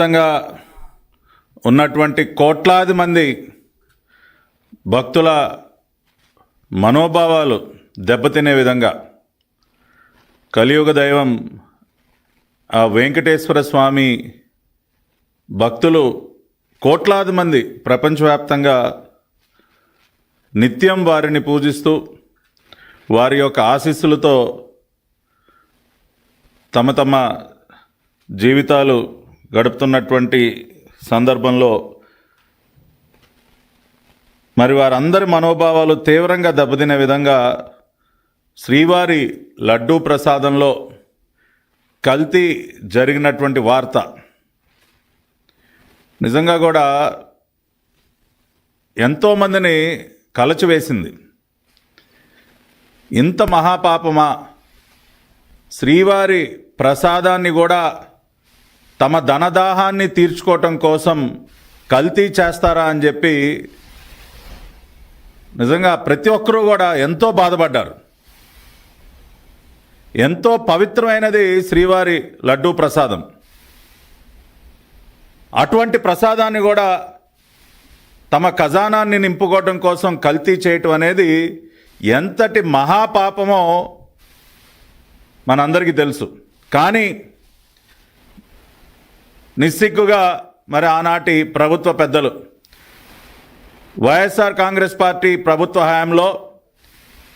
ప్రపంచవ్యాప్తంగా ఉన్నటువంటి కోట్లాది మంది భక్తుల మనోభావాలు దెబ్బతినే విధంగా కలియుగ దైవం ఆ వెంకటేశ్వర స్వామి భక్తులు కోట్లాది మంది ప్రపంచవ్యాప్తంగా నిత్యం వారిని పూజిస్తూ వారి యొక్క ఆశీస్సులతో తమ తమ జీవితాలు గడుపుతున్నటువంటి సందర్భంలో మరి వారందరి మనోభావాలు తీవ్రంగా దెబ్బతినే విధంగా శ్రీవారి లడ్డూ ప్రసాదంలో కల్తీ జరిగినటువంటి వార్త. నిజంగా కూడా ఎంతోమందిని కలచివేసింది. ఇంత మహాపాపమా? శ్రీవారి ప్రసాదాన్ని కూడా తమ ధనదాహాన్ని తీర్చుకోవటం కోసం కల్తీ చేస్తారా అని చెప్పి నిజంగా ప్రతి ఒక్కరూ కూడా ఎంతో బాధపడ్డారు. ఎంతో పవిత్రమైనది శ్రీవారి లడ్డూ ప్రసాదం. అటువంటి ప్రసాదాన్ని కూడా తమ ఖజానాన్ని నింపుకోవడం కోసం కల్తీ చేయటం అనేది ఎంతటి మహాపాపమో మనందరికీ తెలుసు. కానీ నిస్సిగ్గుగా మరి ఆనాటి ప్రభుత్వ పెద్దలు. వైఎస్ఆర్ కాంగ్రెస్ పార్టీ ప్రభుత్వ హయాంలో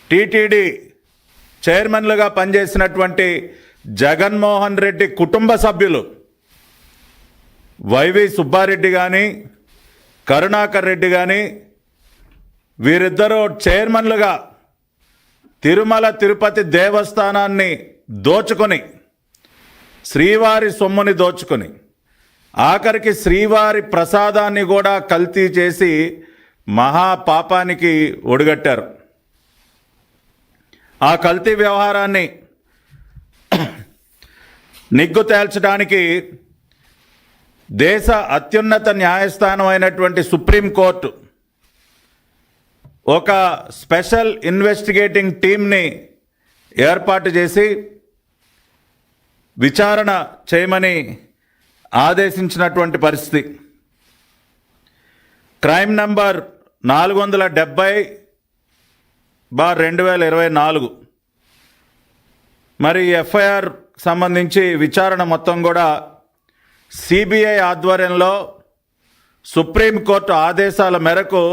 టీటీడీ చైర్మన్లుగా పనిచేసినటువంటి జగన్మోహన్ రెడ్డి కుటుంబ సభ్యులు వైవి సుబ్బారెడ్డి కానీ కరుణాకర్ రెడ్డి కానీ వీరిద్దరూ చైర్మన్లుగా తిరుమల తిరుపతి దేవస్థానాన్ని దోచుకొని శ్రీవారి సొమ్ముని దోచుకొని ఆఖరికి శ్రీవారి ప్రసాదాన్ని కూడా కల్తీ చేసి మహాపాపానికి ఒడిగట్టారు. ఆ కల్తీ వ్యవహారాన్ని నిగ్గు తేల్చడానికి దేశ అత్యున్నత న్యాయస్థానం అయినటువంటి సుప్రీంకోర్టు ఒక స్పెషల్ ఇన్వెస్టిగేటింగ్ టీంని ఏర్పాటు చేసి విచారణ చేయమని ఆదేశించినటువంటి పరిస్థితి. క్రైమ్ నంబర్ నాలుగు వందల డెబ్బై బార్ రెండు వేల ఇరవై నాలుగు. మరి ఎఫ్ఐఆర్ సంబంధించి విచారణ మొత్తం కూడా సిబిఐ ఆధ్వర్యంలో సుప్రీంకోర్టు ఆదేశాల మేరకు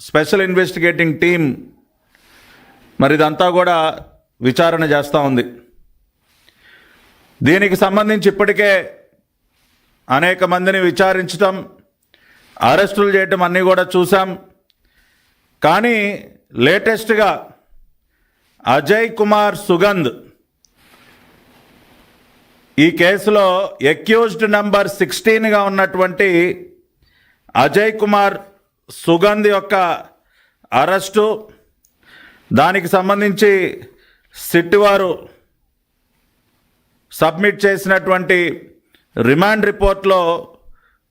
స్పెషల్ ఇన్వెస్టిగేటింగ్ టీం మరి ఇదంతా కూడా విచారణ చేస్తూ ఉంది. దీనికి సంబంధించి ఇప్పటికే అనేక మందిని విచారించటం అరెస్టులు చేయటం అన్నీ కూడా చూసాం కానీ లేటెస్ట్గా అజయ్ కుమార్ సుగంధ్ ఈ కేసులో ఎక్యూజ్డ్ నంబర్ సిక్స్టీన్గా ఉన్నటువంటి అజయ్ కుమార్ సుగంధ్ యొక్క అరెస్టు దానికి సంబంధించి సిట్ వారు సబ్మిట్ చేసినటువంటి రిమాండ్ రిపోర్ట్లో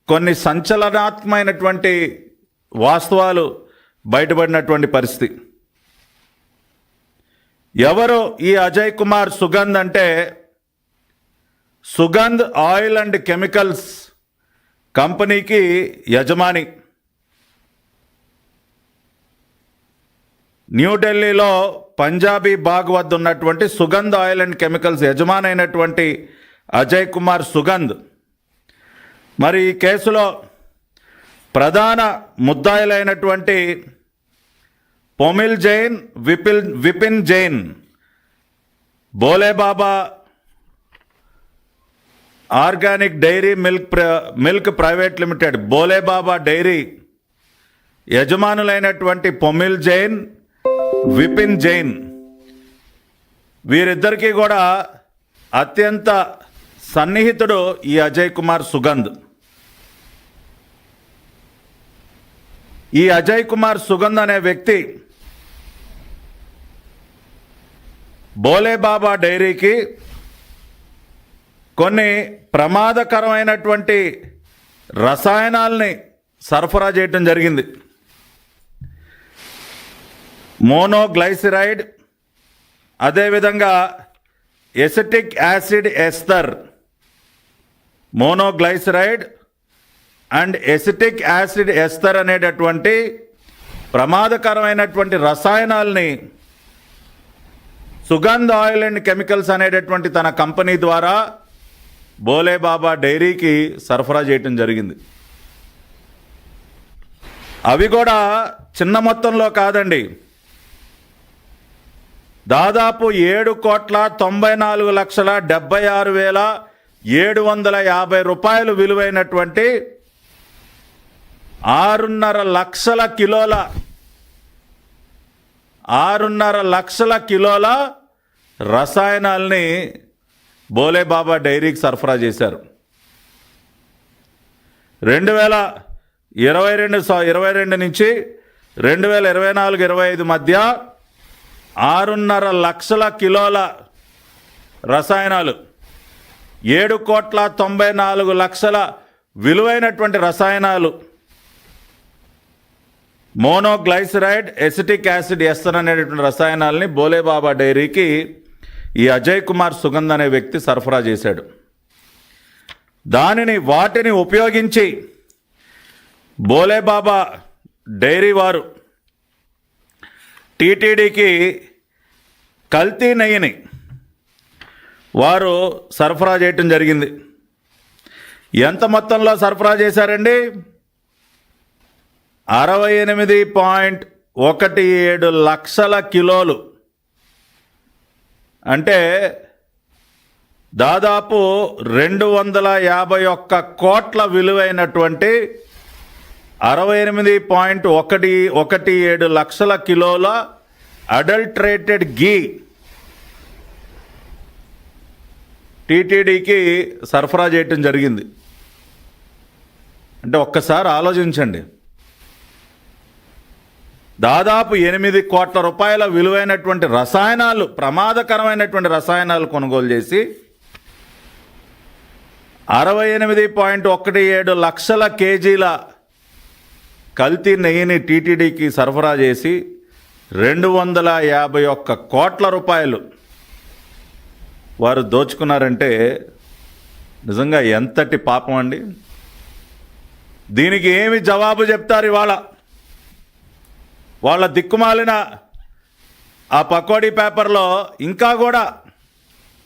కొన్ని సంచలనాత్మకమైనటువంటి వాస్తవాలు బయటపడినటువంటి పరిస్థితి. ఎవరు ఈ అజయ్ కుమార్ సుగంధ్ అంటే సుగంధ్ ఆయిల్ అండ్ కెమికల్స్ కంపెనీకి యజమాని. న్యూఢిల్లీలో పంజాబీ బాగ్ వద్ద ఉన్నటువంటి సుగంధ్ ఆయిల్ అండ్ కెమికల్స్ యజమాని అయినటువంటి అజయ్ కుమార్ సుగంధ్. మరి ఈ కేసులో ప్రధాన ముద్దాయిలైనటువంటి Pomil Jain Vipil Vipin Jain Bholebaba organic dairy milk ప్ర milk private limited Bholebaba dairy యజమానులైనటువంటి Pomil Jain Vipin Jain. వీరిద్దరికీ కూడా అత్యంత సన్నిహితుడు ఈ అజయ్ కుమార్ సుగంధ్. ఈ అజయ్ కుమార్ సుగంధ్ అనే వ్యక్తి బోలేబాబా డైరీకి కొన్ని ప్రమాదకరమైనటువంటి రసాయనాల్ని సరఫరా చేయటం జరిగింది. మోనోగ్లైసిరైడ్ అదేవిధంగా acetic acid ester monoglyceride and acetic acid ester అనేటటువంటి ప్రమాదకరమైనటువంటి రసాయనాల్ని సుగంధ ఆయిల్ అండ్ కెమికల్స్ అనేటటువంటి తన కంపెనీ ద్వారా బోలేబాబా డైరీకి సరఫరా చేయటం జరిగింది. అవి కూడా చిన్న మొత్తంలో కాదండి. దాదాపు ఏడు కోట్ల తొంభై నాలుగు లక్షల డెబ్బై ఆరు వేల ఏడు వందల యాభై రూపాయలు విలువైనటువంటి ఆరున్నర లక్షల కిలోల ఆరున్నర లక్షల కిలోల రసాయనాల్ని బోలేబాబా డైరీకి సరఫరా చేశారు. రెండు వేల ఇరవై రెండు స- ఇరవై రెండు నుంచి రెండు వేల ఇరవై నాలుగు ఇరవై ఐదు మధ్య ఆరున్నర లక్షల కిలోల రసాయనాలు ఏడు కోట్ల తొంభై నాలుగు లక్షల విలువైనటువంటి రసాయనాలు మోనోగ్లైసరైడ్ ఎసిటిక్ యాసిడ్ ఎస్తర్ అనేటువంటి రసాయనాల్ని బోలేబాబా డైరీకి ఈ అజయ్ కుమార్ సుగంధ్ అనే వ్యక్తి సరఫరా చేశాడు. దానిని వాటిని ఉపయోగించి బోలేబాబా డైరీ వారు టీటీడీకి కల్తీ నెయ్యిని వారు సరఫరా చేయటం జరిగింది. ఎంత మొత్తంలో సరఫరా చేశారండి? అరవై ఎనిమిది పాయింట్ ఒకటి ఏడు లక్షల కిలోలు. అంటే దాదాపు రెండు వందల యాభై ఒక్క కోట్ల విలువైనటువంటి అరవై ఎనిమిది పాయింట్ ఒకటి ఒకటి ఏడు లక్షల కిలోల అడల్ట్రేటెడ్ గీ టీటీడీకి సరఫరా చేయటం జరిగింది. అంటే ఒక్కసారి ఆలోచించండి. దాదాపు ఎనిమిది కోట్ల రూపాయల విలువైనటువంటి రసాయనాలు ప్రమాదకరమైనటువంటి రసాయనాలు కొనుగోలు చేసి అరవై ఎనిమిది పాయింట్ ఒకటి ఏడు లక్షల కేజీల కల్తీ నెయ్యిని టీటీడీకి సరఫరా చేసి రెండు వందల యాభై ఒక్క కోట్ల రూపాయలు వారు దోచుకున్నారంటే నిజంగా ఎంతటి పాపం అండి? దీనికి ఏమి జవాబు చెప్తారు ఇవాళ? వాళ్ళ దిక్కుమాలిన ఆ పకోడీ పేపర్లో ఇంకా కూడా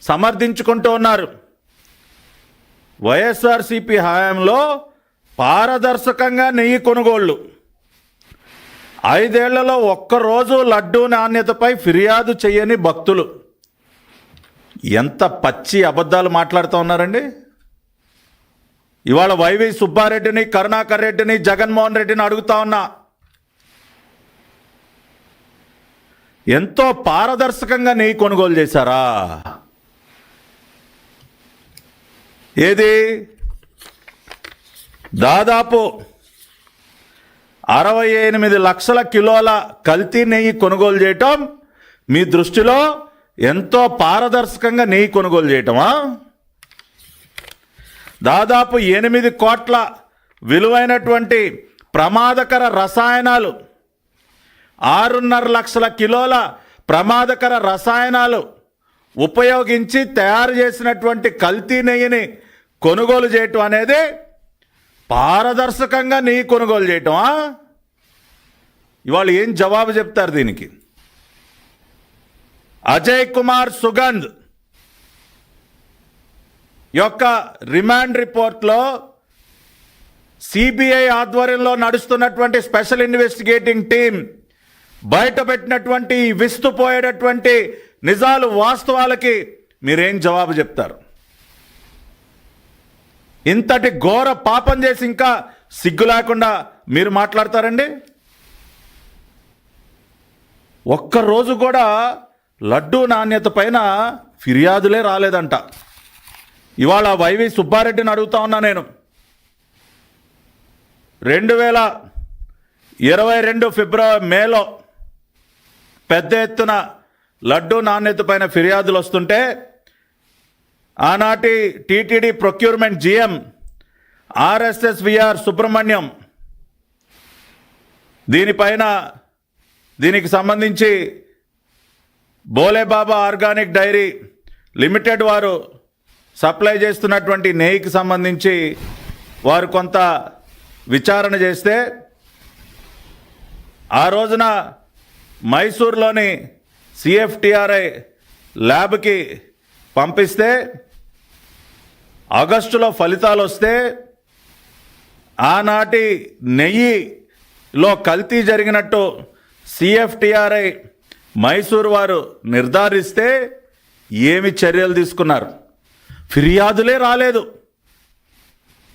సమర్థించుకుంటూ ఉన్నారు. వైఎస్ఆర్సిపి హయాంలో పారదర్శకంగా నెయ్యి కొనుగోళ్ళు ఐదేళ్ళలో ఒక్కరోజు లడ్డూ నాణ్యతపై ఫిర్యాదు చేయని భక్తులు. ఎంత పచ్చి అబద్ధాలు మాట్లాడుతూ ఉన్నారండి? ఇవాళ వైవి సుబ్బారెడ్డిని కరుణాకర్ రెడ్డిని జగన్మోహన్ రెడ్డిని అడుగుతా ఉన్నా. ఎంతో పారదర్శకంగా నెయ్యి కొనుగోలు చేశారా? ఏది? దాదాపు అరవై ఎనిమిది లక్షల కిలోల కల్తీ నెయ్యి కొనుగోలు చేయటం మీ దృష్టిలో ఎంతో పారదర్శకంగా నెయ్యి కొనుగోలు చేయటమా? దాదాపు ఎనిమిది కోట్ల విలువైనటువంటి ప్రమాదకర రసాయనాలు ఆరున్నర లక్షల కిలోల ప్రమాదకర రసాయనాలు ఉపయోగించి తయారు చేసినటువంటి కల్తీ నెయ్యిని కొనుగోలు చేయటం అనేది పారదర్శకంగా నెయ్యి కొనుగోలు చేయటమా? ఇవాళ ఏం జవాబు చెప్తారు దీనికి? అజయ్ కుమార్ సుగంధ్ యొక్క రిమాండ్ రిపోర్ట్లో సిబిఐ ఆధ్వర్యంలో నడుస్తున్నటువంటి స్పెషల్ ఇన్వెస్టిగేటింగ్ టీం బయటపెట్టినటువంటి విస్తుపోయేటటువంటి నిజాలు వాస్తవాలకి మీరేం జవాబు చెప్తారు? ఇంతటి ఘోర పాపం చేసి ఇంకా సిగ్గు లేకుండా మీరు మాట్లాడతారండి? ఒక్కరోజు కూడా లడ్డూ నాణ్యత పైన ఫిర్యాదులే రాలేదంట. ఇవాళ వైవి సుబ్బారెడ్డిని అడుగుతా ఉన్నా నేను. రెండు వేల ఇరవై రెండు ఫిబ్రవరి మేలో పెద్ద ఎత్తున లడ్డూ నాణ్యత పైన ఫిర్యాదులు వస్తుంటే ఆనాటి TTD procurement GM RSS VR Subrahmanyam దీనిపైన దీనికి సంబంధించి బోలేబాబా ఆర్గానిక్ డైరీ లిమిటెడ్ వారు సప్లై చేస్తున్నటువంటి నెయ్యికి సంబంధించి వారు కొంత విచారణ చేస్తే ఆ రోజున మైసూర్లోని సిఎఫ్టిఆర్ఐ ల్యాబ్కి పంపిస్తే ఆగస్టులో ఫలితాలు వస్తే ఆనాటి నెయ్యిలో కల్తీ జరిగినట్టు సిఎఫ్టిఆర్ఐ మైసూర్ వారు నిర్ధారిస్తే ఏమి చర్యలు తీసుకున్నారు? ఫిర్యాదులే రాలేదు.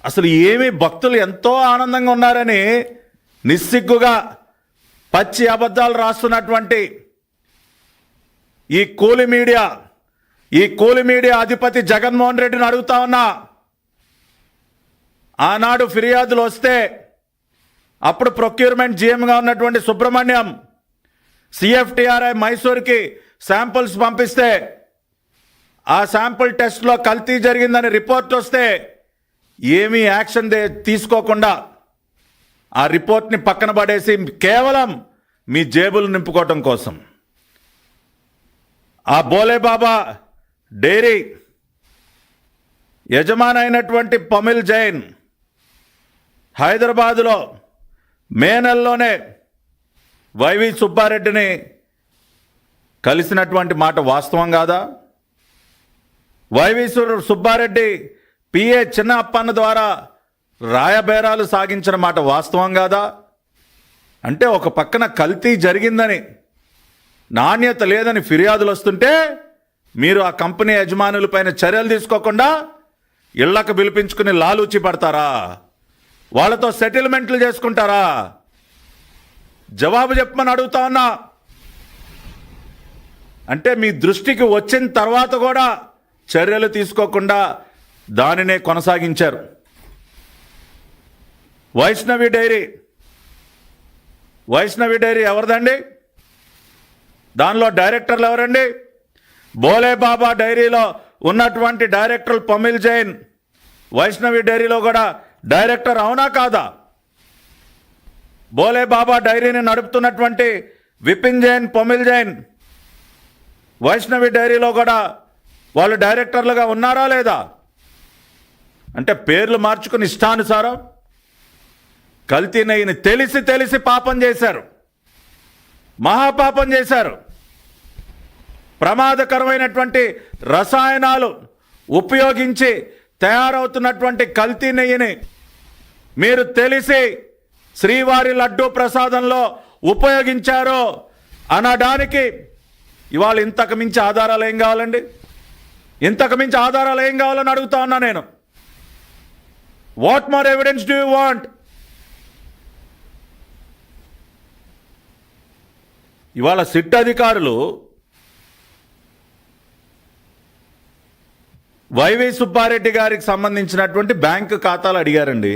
అసలు ఏమి భక్తులు ఎంతో ఆనందంగా ఉన్నారని నిస్సిగ్గుగా పచ్చి అబద్ధాలు రాస్తున్నటువంటి ఈ కూలి మీడియా ఈ కూలి మీడియా అధిపతి జగన్మోహన్ రెడ్డిని అడుగుతా ఉన్నా ఆనాడు ఫిర్యాదులు వస్తే అప్పుడు ప్రొక్యూర్మెంట్ జీఎంగా ఉన్నటువంటి సుబ్రహ్మణ్యం సిఎఫ్టిఆర్ఐ మైసూర్కి శాంపుల్స్ పంపిస్తే ఆ శాంపుల్ టెస్ట్లో కల్తీ జరిగిందని రిపోర్ట్ వస్తే ఏమీ యాక్షన్ దే- తీసుకోకుండా ఆ రిపోర్ట్ని పక్కన పడేసి కేవలం మీ జేబులు నింపుకోవటం కోసం. ఆ బోలే బాబా యజమాని అయినటువంటి పమిల్ జైన్ హైదరాబాదులో మే నెలలోనే వైవి సుబ్బారెడ్డిని కలిసినటువంటి మాట వాస్తవం కాదా? వైవి సుబ్బారెడ్డి పిఏ చిన్న అప్పన్న ద్వారా రాయబేరాలు సాగించిన మాట వాస్తవం కాదా? అంటే ఒక పక్కన కల్తీ జరిగిందని నాణ్యత లేదని ఫిర్యాదులు వస్తుంటే మీరు ఆ కంపెనీ యజమానులపైన చర్యలు తీసుకోకుండా ఇళ్ళకు పిలిపించుకుని లాలూచి పడతారా? వాళ్ళతో సెటిల్మెంట్లు చేసుకుంటారా? జవాబు చెప్పమని అడుగుతా ఉన్నా. అంటే మీ దృష్టికి వచ్చిన తర్వాత కూడా చర్యలు తీసుకోకుండా దానినే కొనసాగించారు. వైష్ణవి డైరీ. వైష్ణవి డైరీ ఎవరిదండి? దానిలో డైరెక్టర్లు ఎవరండి? బోలే బాబా డైరీలో ఉన్నటువంటి డైరెక్టర్ పమిల్ జైన్. వైష్ణవి డైరీలో కూడా డైరెక్టర్ అవునా కాదా? బోలే బాబా డైరీని నడుపుతున్నటువంటి విపిన్ జైన్ పొమిల్ జైన్ వైష్ణవి డైరీలో కూడా వాళ్ళు డైరెక్టర్లుగా ఉన్నారా లేదా? అంటే పేర్లు మార్చుకుని ఇష్టానుసారం కల్తీ నెయ్యిని తెలిసి తెలిసి పాపం చేశారు. మహాపాపం చేశారు. ప్రమాదకరమైనటువంటి రసాయనాలు ఉపయోగించి తయారవుతున్నటువంటి కల్తీ నెయ్యిని మీరు తెలిసి శ్రీవారి లడ్డూ ప్రసాదంలో ఉపయోగించారో అనడానికి ఇవాళ ఇంతకు మించి ఆధారాలు ఏం కావాలండి? ఇంతకు మించి ఆధారాలు ఏం కావాలని అడుగుతా ఉన్నా నేను. What more evidence do you want ఇవాళ సిట్ అధికారులు వైవి సుబ్బారెడ్డి గారికి సంబంధించినటువంటి బ్యాంకు ఖాతాలు అడిగారండి.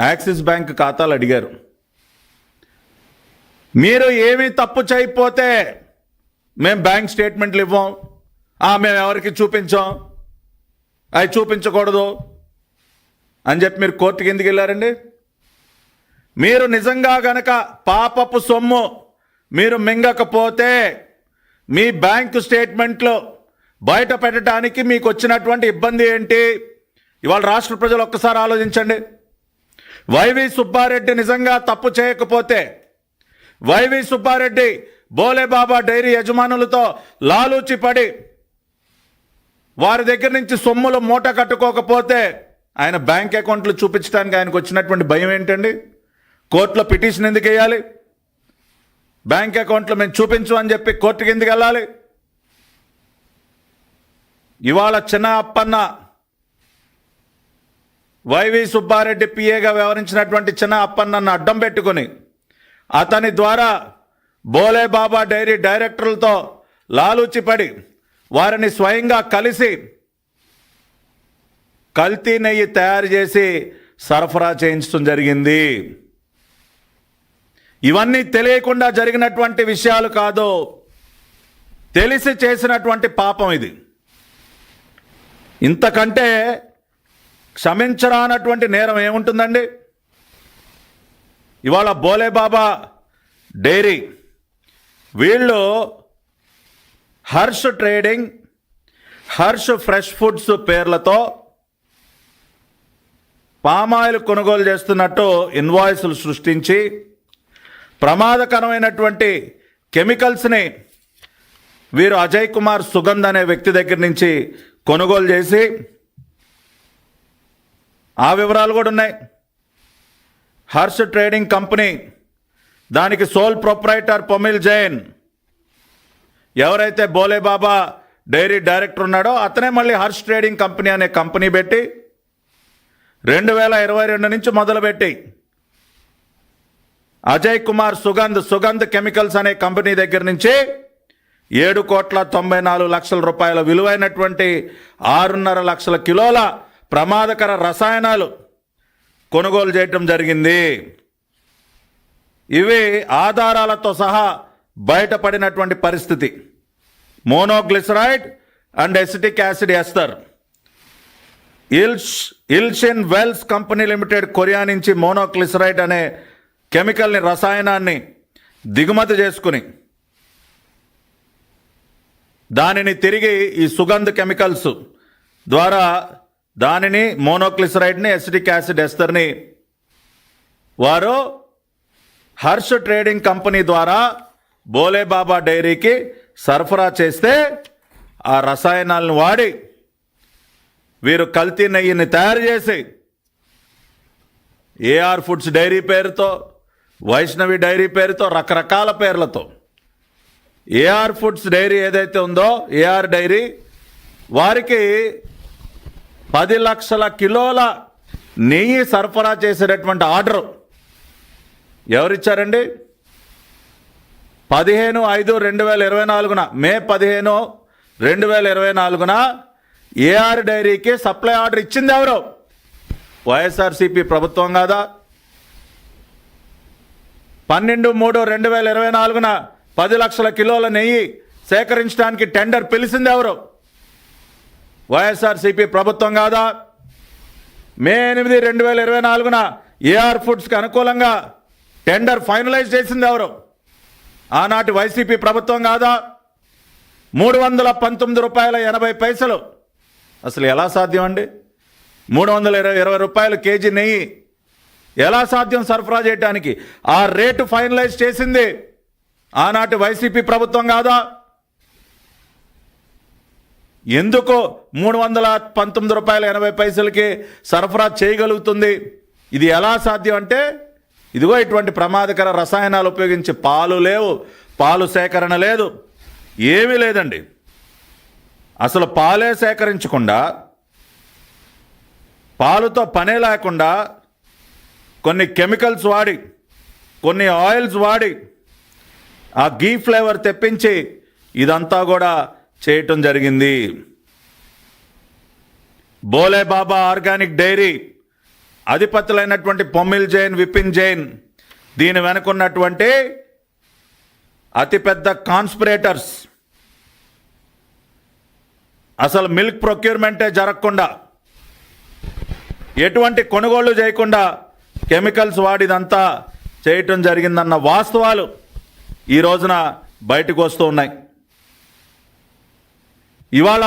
యాక్సిస్ బ్యాంక్ ఖాతాలు అడిగారు. మీరు ఏమి తప్పు చేయకపోతే మేము బ్యాంక్ స్టేట్మెంట్లు ఇవ్వం. మేము ఎవరికి చూపించాం? అవి చూపించకూడదు అని చెప్పి మీరు కోర్టుకి ఎందుకు వెళ్ళారండి? మీరు నిజంగా గనక పాపపు సొమ్ము మీరు మింగకపోతే మీ బ్యాంకు స్టేట్మెంట్లు బయట పెట్టడానికి మీకు వచ్చినటువంటి ఇబ్బంది ఏంటి? ఇవాళ రాష్ట్ర ప్రజలు ఒక్కసారి ఆలోచించండి. వైవి సుబ్బారెడ్డి నిజంగా తప్పు చేయకపోతే వైవి సుబ్బారెడ్డి బోలేబాబా డైరీ యజమానులతో లాలూచి పడి వారి దగ్గర నుంచి సొమ్ములు మూట కట్టుకోకపోతే ఆయన బ్యాంక్ అకౌంట్లు చూపించడానికి ఆయనకు వచ్చినటువంటి భయం ఏంటండి? కోర్టులో పిటిషన్ ఎందుకు వేయాలి? బ్యాంక్ అకౌంట్లు మేము చూపించు అని చెప్పి కోర్టుకి ఎందుకు వెళ్ళాలి? ఇవాళ చిన్న అప్పన్న వైవి సుబ్బారెడ్డి పిఏగా వ్యవహరించినటువంటి చిన్న అప్పన్నను అడ్డం పెట్టుకొని అతని ద్వారా బోలే బాబా డైరీ డైరెక్టర్లతో లాలూచిపడి వారిని స్వయంగా కలిసి కల్తీ నెయ్యి తయారు చేసి సరఫరా చేయించడం జరిగింది. ఇవన్నీ తెలియకుండా జరిగినటువంటి విషయాలు కాదు తెలిసి చేసినటువంటి పాపం ఇది. ఇంతకంటే క్షమించరానటువంటి నేరం ఏముంటుందండి? ఇవాళ బోలేబాబా డైరీ. వీళ్ళు Harsh trading Harsh fresh foods పేర్లతో పామాయిల్ కొనుగోలు చేస్తున్నట్టు ఇన్వాయిస్లు సృష్టించి ప్రమాదకరమైనటువంటి కెమికల్స్ని వీరు అజయ్ కుమార్ సుగంధ్ అనే వ్యక్తి దగ్గర నుంచి కొనుగోలు చేసి ఆ వివరాలు కూడా ఉన్నాయి. హర్ష్ ట్రేడింగ్ కంపెనీ దానికి సోల్ ప్రొప్రైటర్ పొమిల్ జైన్. ఎవరైతే బోలే బాబా డైరీ డైరెక్టర్ ఉన్నాడో అతనే మళ్ళీ హర్ష్ ట్రేడింగ్ కంపెనీ అనే కంపెనీ పెట్టి రెండు వేల ఇరవై రెండు నుంచి మొదలుపెట్టి అజయ్ కుమార్ సుగంధ్ సుగంధ్ కెమికల్స్ అనే కంపెనీ దగ్గర నుంచి ఏడు కోట్ల తొంభై నాలుగు లక్షల రూపాయల విలువైనటువంటి ఆరున్నర లక్షల కిలోల ప్రమాదకర రసాయనాలు కొనుగోలు చేయటం జరిగింది. ఇవి ఆధారాలతో సహా బయటపడినటువంటి పరిస్థితి. Monoglyceride and acetic acid ester. ఇల్ష్ Ilshin Wells company limited Korea నుంచి మోనోక్లిసరైడ్ అనే కెమికల్ని రసాయనాన్ని దిగుమతి చేసుకుని దానిని తిరిగి ఈ సుగంధ కెమికల్స్ ద్వారా దానిని మోనోక్లిసరైడ్ని ఎసిటిక్ యాసిడ్ ఎస్తర్ని వారు హర్ష్ ట్రేడింగ్ కంపెనీ ద్వారా బోలేబాబా డైరీకి సరఫరా చేస్తే ఆ రసాయనాలను వాడి వీరు కల్తీ నెయ్యిని తయారు చేసి ఏఆర్ ఫుడ్స్ డైరీ పేరుతో వైష్ణవి డైరీ పేరుతో రకరకాల పేర్లతో ఏఆర్ ఫుడ్స్ డైరీ ఏదైతే ఉందో ఏఆర్ డైరీ వారికి పది లక్షల కిలోల నెయ్యి సరఫరా చేసేటటువంటి ఆర్డర్. ఎవరిచ్చారండి? పదిహేను ఐదు రెండు వేల ఇరవై నాలుగున. మే పదిహేను రెండు వేల ఇరవై నాలుగున ఏఆర్ డైరీకి సప్లై ఆర్డర్ ఇచ్చింది ఎవరు? వైఎస్ఆర్సీపీ ప్రభుత్వం కాదా? పన్నెండు మూడు రెండు వేల ఇరవై నాలుగున పది లక్షల కిలోల నెయ్యి సేకరించడానికి టెండర్ పిలిచింది ఎవరు? వైఎస్ఆర్సీపీ ప్రభుత్వం కాదా? మే ఎనిమిది రెండు వేల ఇరవై నాలుగున ఏఆర్ ఫుడ్స్కి అనుకూలంగా టెండర్ ఫైనలైజ్ చేసింది ఎవరు? ఆనాటి వైసీపీ ప్రభుత్వం కాదా? మూడు వందల పంతొమ్మిది రూపాయల ఎనభై పైసలు. అసలు ఎలా సాధ్యం అండి? మూడు వందల ఇరవై ఇరవై రూపాయలు కేజీ నెయ్యి ఎలా సాధ్యం సరఫరా చేయడానికి ఆ రేటు ఫైనలైజ్ చేసింది ఆనాటి వైసీపీ ప్రభుత్వం కాదా? ఎందుకు మూడు వందల పంతొమ్మిది రూపాయల ఎనభై పైసలకి సరఫరా చేయగలుగుతుంది? ఇది ఎలా సాధ్యం అంటే ఇదిగో ఇటువంటి ప్రమాదకర రసాయనాలు ఉపయోగించి పాలు లేవు పాలు సేకరణ లేదు ఏమీ లేదండి. అసలు పాలే సేకరించకుండా పాలుతో పనే లేకుండా కొన్ని కెమికల్స్ వాడి కొన్ని ఆయిల్స్ వాడి ఆ గీ ఫ్లేవర్ తెప్పించి ఇదంతా కూడా చేయటం జరిగింది. బోలే బాబా ఆర్గానిక్ డైరీ అధిపతులైనటువంటి పొమ్మిల్ జైన్ విపిన్ జైన్ దీని వెనుకున్నటువంటి అతిపెద్ద కాన్స్పిరేటర్స్. అసలు మిల్క్ ప్రొక్యూర్మెంటే జరగకుండా ఎటువంటి కొనుగోళ్ళు చేయకుండా కెమికల్స్ వాడిదంతా చేయటం జరిగిందన్న వాస్తవాలు ఈ రోజున బయటకు వస్తూ ఉన్నాయి. ఇవాళ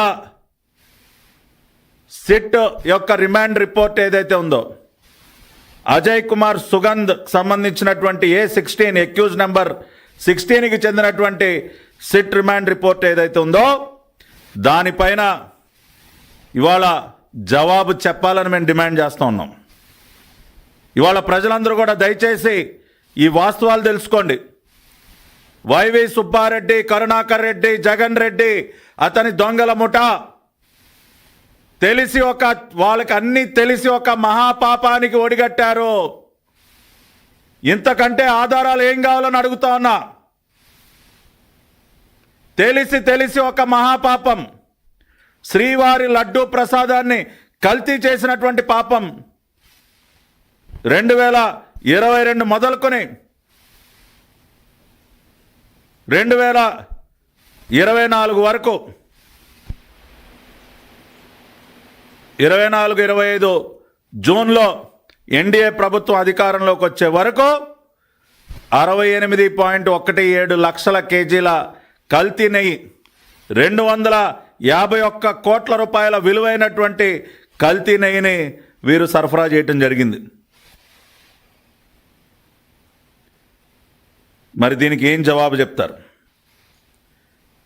సిట్ యొక్క రిమాండ్ రిపోర్ట్ ఏదైతే ఉందో అజయ్ కుమార్ సుగంధ్ సంబంధించినటువంటి ఏ సిక్స్టీన్ ఎక్యూజ్ నెంబర్ సిక్స్టీన్కి చెందినటువంటి సిట్ రిమాండ్ రిపోర్ట్ ఏదైతే ఉందో దానిపైన ఇవాళ జవాబు చెప్పాలని మేము డిమాండ్ చేస్తూ ఉన్నాం. ఇవాళ ప్రజలందరూ కూడా దయచేసి ఈ వాస్తవాలు తెలుసుకోండి. వైవి సుబ్బారెడ్డి కరుణాకర్ రెడ్డి జగన్ రెడ్డి అతని దొంగల ముఠ. తెలిసి ఒక వాళ్ళకి అన్ని తెలిసి ఒక మహాపాపానికి ఒడిగట్టారు. ఇంతకంటే ఆధారాలు ఏం కావాలని అడుగుతా ఉన్నా. తెలిసి తెలిసి ఒక మహాపాపం. శ్రీవారి లడ్డూ ప్రసాదాన్ని కల్తీ చేసినటువంటి పాపం. రెండు వేల ఇరవై రెండు మొదలుకొని రెండు వేల ఇరవై నాలుగు వరకు ఇరవై నాలుగు ఇరవై ఐదు జూన్లో ఎన్డీఏ ప్రభుత్వం అధికారంలోకి వచ్చే వరకు అరవై ఎనిమిది పాయింట్ ఒకటి ఏడు లక్షల కేజీల కల్తీ నెయ్యి రెండు వందల యాభై ఒక్క కోట్ల రూపాయల విలువైనటువంటి కల్తీ నెయ్యిని వీరు సరఫరా చేయటం జరిగింది. మరి దీనికి ఏం జవాబు చెప్తారు?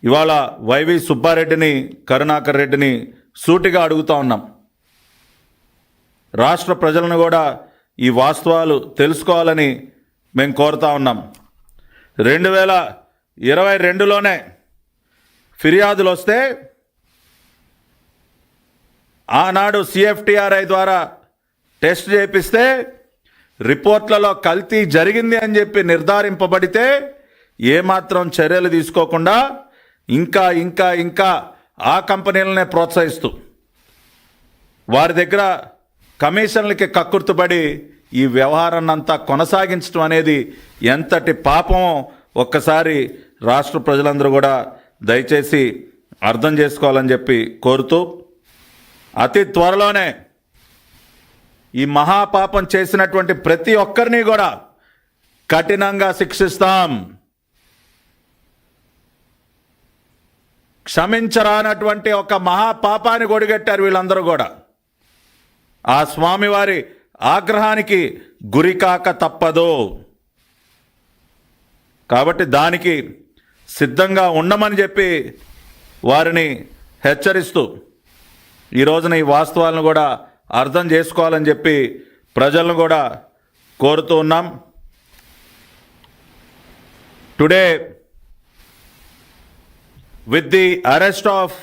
ఇవాళ వైవి సుబ్బారెడ్డిని కరుణాకర్ రెడ్డిని సూటిగా అడుగుతా ఉన్నాం. రాష్ట్ర ప్రజలను కూడా ఈ వాస్తవాలు తెలుసుకోవాలని మేము కోరుతా ఉన్నాం. రెండు వేల ఇరవై రెండులోనే ఫిర్యాదులు వస్తే ఆనాడు సిఎఫ్టిఆర్ఐ ద్వారా టెస్ట్ చేపిస్తే రిపోర్ట్లలో కల్తీ జరిగింది అని చెప్పి నిర్ధారింపబడితే ఏమాత్రం చర్యలు తీసుకోకుండా ఇంకా ఇంకా ఇంకా ఆ కంపెనీలనే ప్రోత్సహిస్తూ వారి దగ్గర కమిషన్లకి కక్కుర్తుపడి ఈ వ్యవహారాన్ని అంతా కొనసాగించడం అనేది ఎంతటి పాపమో ఒక్కసారి రాష్ట్ర ప్రజలందరూ కూడా దయచేసి అర్థం చేసుకోవాలని చెప్పి కోరుతూ అతి త్వరలోనే ఈ మహాపాపం చేసినటువంటి ప్రతి ఒక్కరిని కూడా కఠినంగా శిక్షిస్తాం. క్షమించరానటువంటి ఒక మహాపాపాన్ని గొడిగట్టారు వీళ్ళందరూ కూడా. ఆ స్వామివారి ఆగ్రహానికి గురికాక తప్పదు. కాబట్టి దానికి సిద్ధంగా ఉండమని చెప్పి వారిని హెచ్చరిస్తూ ఈ రోజున ఈ వాస్తవాలను కూడా అర్థం చేసుకోవాలని చెప్పి ప్రజలను కూడా కోరుతూ ఉన్నాం. Today with the arrest of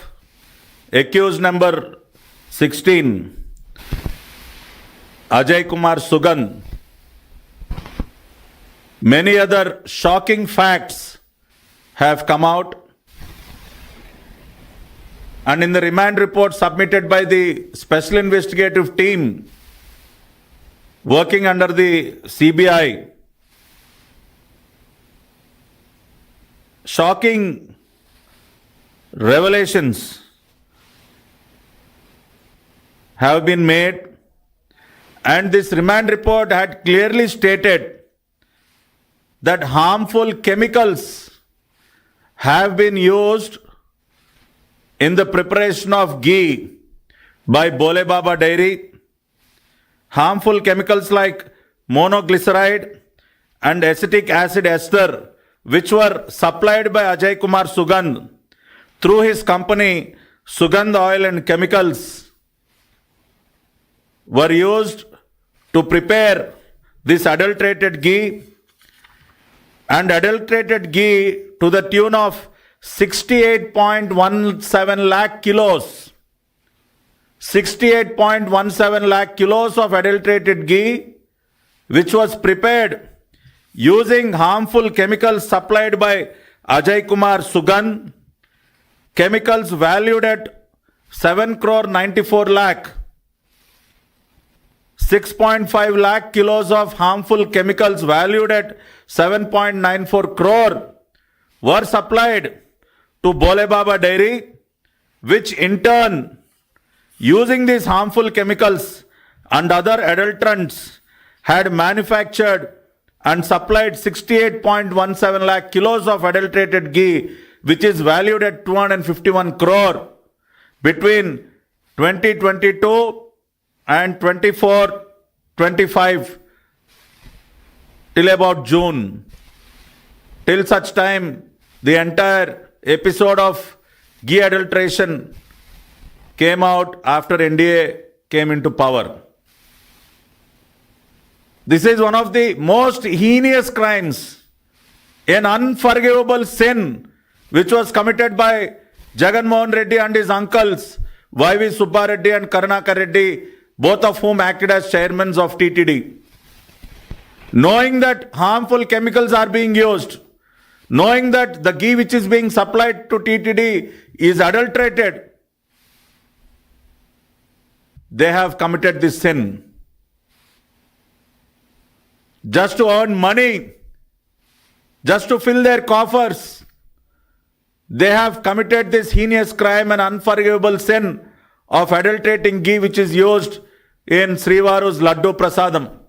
accused number sixteen Ajay Kumar Sugan. Many other shocking facts have come out and in the remand report submitted by the special investigative team working under the CBI shocking revelations have been made, and this remand report had clearly stated that harmful chemicals have been used in the preparation of ghee by Bole Baba Dairy. Harmful chemicals like monoglyceride and acetic acid ester, which were supplied by Ajay Kumar Sugand through his company Sugandh Oil and Chemicals were used to prepare this adulterated ghee and adulterated ghee to the tune of 68.17 lakh kilos. 68.17 lakh kilos of adulterated ghee, which was prepared using harmful chemicals supplied by Ajay Kumar Sugan, chemicals valued at 7 crore 94 lakh. 6.5 lakh kilos of harmful chemicals valued at 7.94 crore were supplied to Bole Baba Dairy, which in turn, using these harmful chemicals and other adulterants, had manufactured and supplied 68.17 lakh kilos of adulterated ghee, which is valued at 251 crore between 2022 and 24 25 till about June. Till such time, the entire episode of ghee adulteration came out after NDA came into power. This is one of the most heinous crimes, an unforgivable sin which was committed by Jagan Mohan Reddy and his uncles, YV Subbareddy and Karunakar Reddy, both of whom acted as chairmen of TTD. Knowing that harmful chemicals are being used, knowing that the ghee which is being supplied to TTD is adulterated, they have committed this sin. Just to earn money, just to fill their coffers, they have committed this heinous crime and unforgivable sin of adulterating ghee which is used in Srivaru's Laddu Prasadam.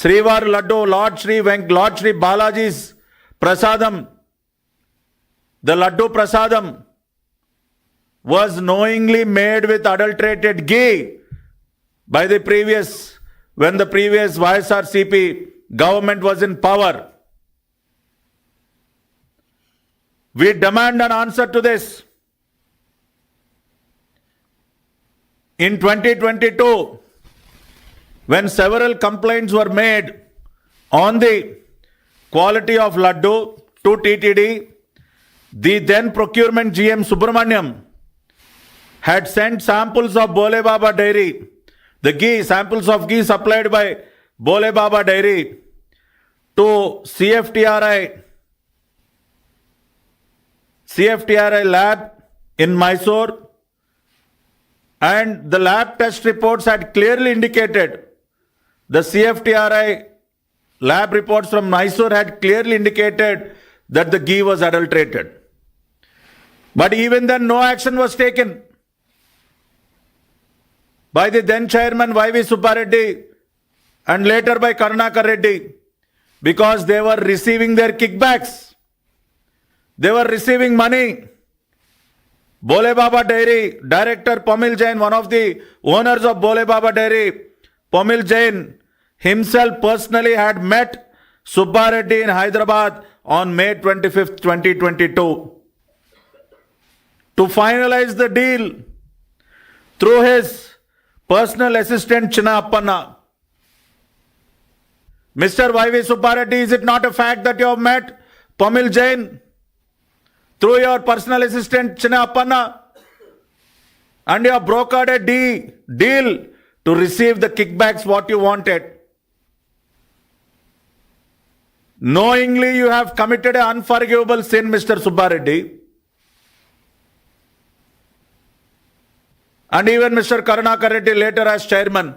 Srivaru laddu lord Shri Venk lord Shri Balaji's prasadam the laddu prasadam was knowingly made with adulterated ghee by the previous when the previous YSRCP government was in power we demand an answer to this in 2022 when several complaints were made on the quality of laddu to TTD, the then procurement GM Subramaniam had sent samples of Bole Baba dairy, the ghee, samples of ghee supplied by Bole Baba dairy to CFTRI, CFTRI lab in Mysore. And the lab test reports had clearly indicated the CFTRI lab reports from Mysore had clearly indicated that the ghee was adulterated. But even then, no action was taken by the then chairman Y.V. Subbareddy and later by Karnakar Reddy because they were receiving their kickbacks. They were receiving money. Bole Baba Dairy, director Pamil Jain, one of the owners of Bole Baba Dairy, Pamil Jain himself personally had met Subba Reddy in Hyderabad on May 25, 2022 to finalize the deal through his personal assistant Chinna Appanna. Mr. Y.V. Subba Reddy, is it not a fact that you have met Pamil Jain through your personal assistant Chinna Appanna and you have brokered a deal to receive the kickbacks what you wanted? Knowingly, you have committed an unforgivable sin, Mr. Subbareddy. And even Mr. Karunakar Reddy later as chairman.